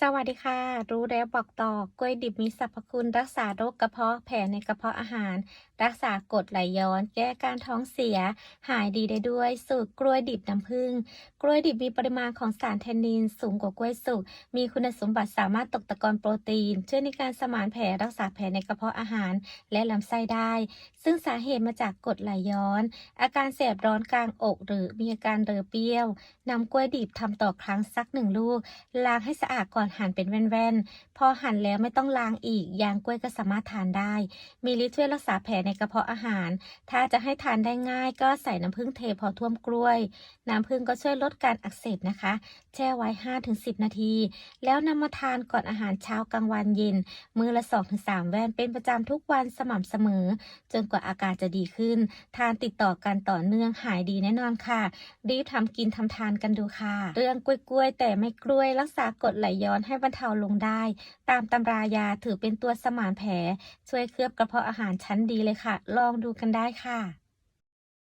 สวัสดีค่ะ รู้แล้วบอกต่อกล้วยดิบมีสรรพคุณรักษาโรคกระเพาะแผลในกระเพาะอาหารรักษากรดไหลย้อน แก้การท้องเสีย หายดีได้ด้วย สูตรกล้วยดิบน้ำผึ้ง กล้วยดิบมีปริมาณของสารแทนนินสูงกว่ากล้วยสุก มีคุณสมบัติสามารถตกตะกอนโปรตีน ช่วยในการสมานแผลรักษาแผลในกระเพาะอาหารและลำไส้ได้ ซึ่งสาเหตุมาจากกรดไหลย้อน อาการแสบร้อนกลางอกหรือมีอาการเรอเปรี้ยวนำกล้วยดิบทำต่อครั้งสักหนึ่งลูก ล้างให้สะอาดก่อนหั่นเป็นแว่นๆ พอหั่นแล้วไม่ต้องล้างอีก ยางกล้วยก็สามารถทานได้ มีฤทธิ์ช่วยรักษาแผลในกระเพาะอาหาร ถ้าจะให้ทานได้ง่ายก็ใส่น้ำผึ้งเทพอท่วมกล้วย น้ำผึ้งก็ช่วยลดการอักเสบนะคะ แช่ไว้ 5-10 นาที แล้วนำมาทานก่อนอาหารเช้ากลางวันเย็น มื้อละ 2-3 แว่นเป็นประจำทุกวันสม่ำเสมอ จนกว่าอาการจะดีขึ้น ทานติดต่อกันต่อเนื่องหายดีแน่นอนค่ะ รีบทำกินทำทานกันดูค่ะ เรื่องกล้วยๆ แต่ไม่กล้วยรักษากรดไหลย้อนให้บรรเทาลงได้ ตามตำรายาถือเป็นตัวสมานแผล ช่วยเคลือบกระเพาะอาหารชั้นดีเลยค่ะ ลองดูกันได้ค่ะ